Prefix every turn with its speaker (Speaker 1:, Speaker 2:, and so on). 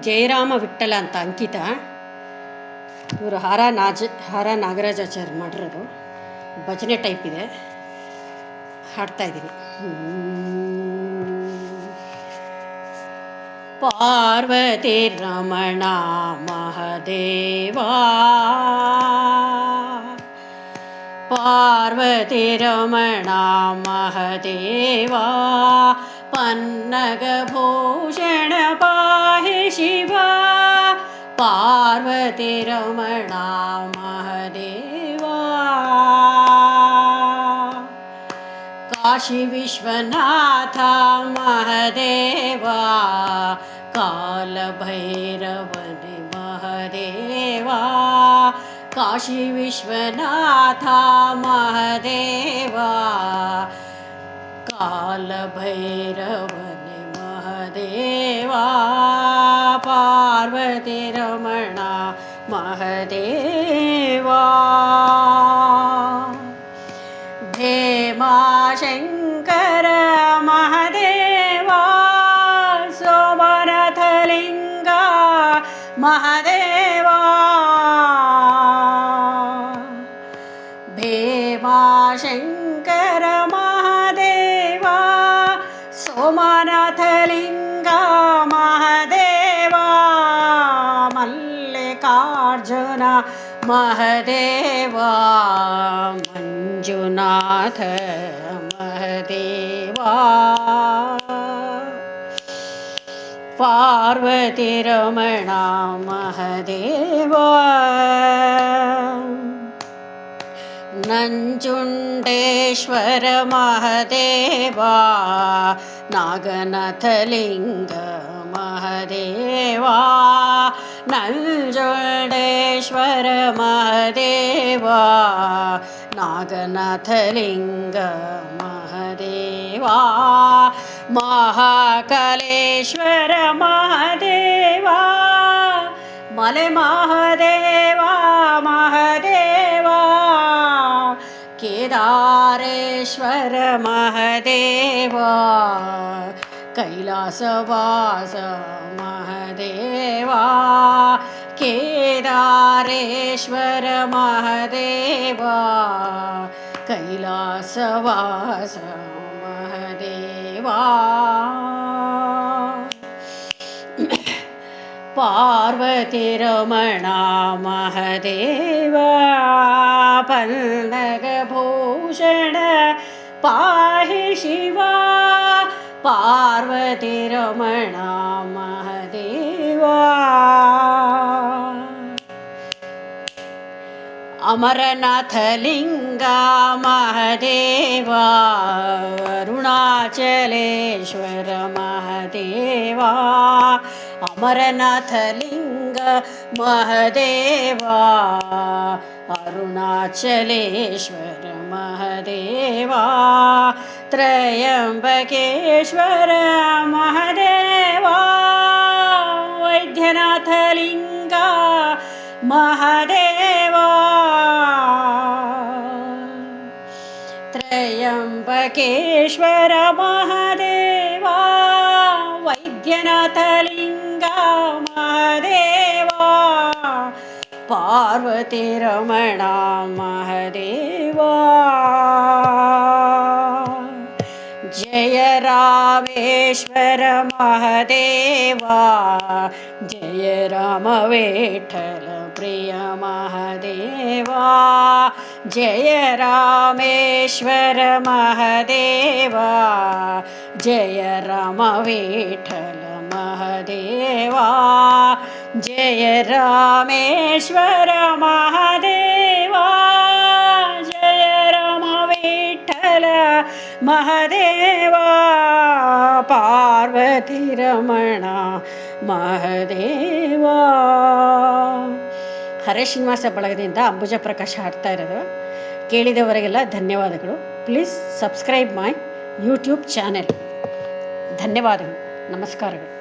Speaker 1: ಜಯರಾಮ ವಿಠಲ ಅಂತ ಅಂಕಿತ. ಇವರು ಹಾರ ನಾಜ, ಹಾರ ನಾಗರಾಜಾಚಾರ್ಯ ಮಾಡಿರೋದು. ಭಜನೆ ಟೈಪ್ ಇದೆ. ಹಾಡ್ತಾ ಇದ್ದೀನಿ. ಪಾರ್ವತಿ ರಮಣ ಮಹದೇವಾ. पार्वतीरमणा महदेवा पन्नगभूषण पाहि शिवा पार्वतीरमणा महदेवा काशीविश्वनाथा महदेवा कालभैरव काशी विश्वनाथ महदेवा। कालभैरवने महदेवा। पार्वतीरमणा महदेवा। भीमाशङ्कर महदेवा। सोमनाथलिङ्ग महदेवा भीमाशङ्कर महदेवा सोमनाथलिङ्ग महदेवा मल्लिकार्जुन महदेवा मञ्जुनाथ महदेवा। पार्वतीरमणा महदेवा नञ्जुण्डेश्वर महदेवा नागनाथलिङ्ग महदेवा नञ्जुण्डेश्वर महदेवा नागनाथलिङ्ग महदेवा महाकलेश्वर महदेवा मले केदारेश्वर महदेवा कैलासवास महदेवा केदारेश्वर महदेवा कैलासवास महदेवा पार्वतीरमणा महदेवा पल्लगभूषण पाहि शिवा पार्वतीरमणा महदेवा अमरनाथलिङ्गा महदेवा अरुणाचलेश्वर महदेवा महदेवा अरुणाचलेश्वर महदेवा त्रयम्बकेश्वर महदेवा वैद्यनाथलिङ्गा महदेवा त्रयम्बकेश्वर महदेवा वैद्यनाथलिङ्गा महदेवा पार्वतीरमणा महदेवा। जय रामेश्वर महदेवा जय रामविठ्ठल प्रियमहदेवा। जय रामेश्वर महदेवा। जय रामविठल महदेवा। जय रामेश्वर महादेवा। जय राम महदेवा। पार्वतीरमणा महदेवा। ಹರೇ ಶ್ರೀನಿವಾಸ ಬಳಗದಿಂದ ಅಂಬುಜ ಪ್ರಕಾಶ್ ಹಾಡ್ತಾ ಇರೋದು. ಕೇಳಿದವರಿಗೆಲ್ಲ ಧನ್ಯವಾದಗಳು. Please subscribe my YouTube channel ಧನ್ಯವಾದಗಳು. ನಮಸ್ಕಾರಗಳು.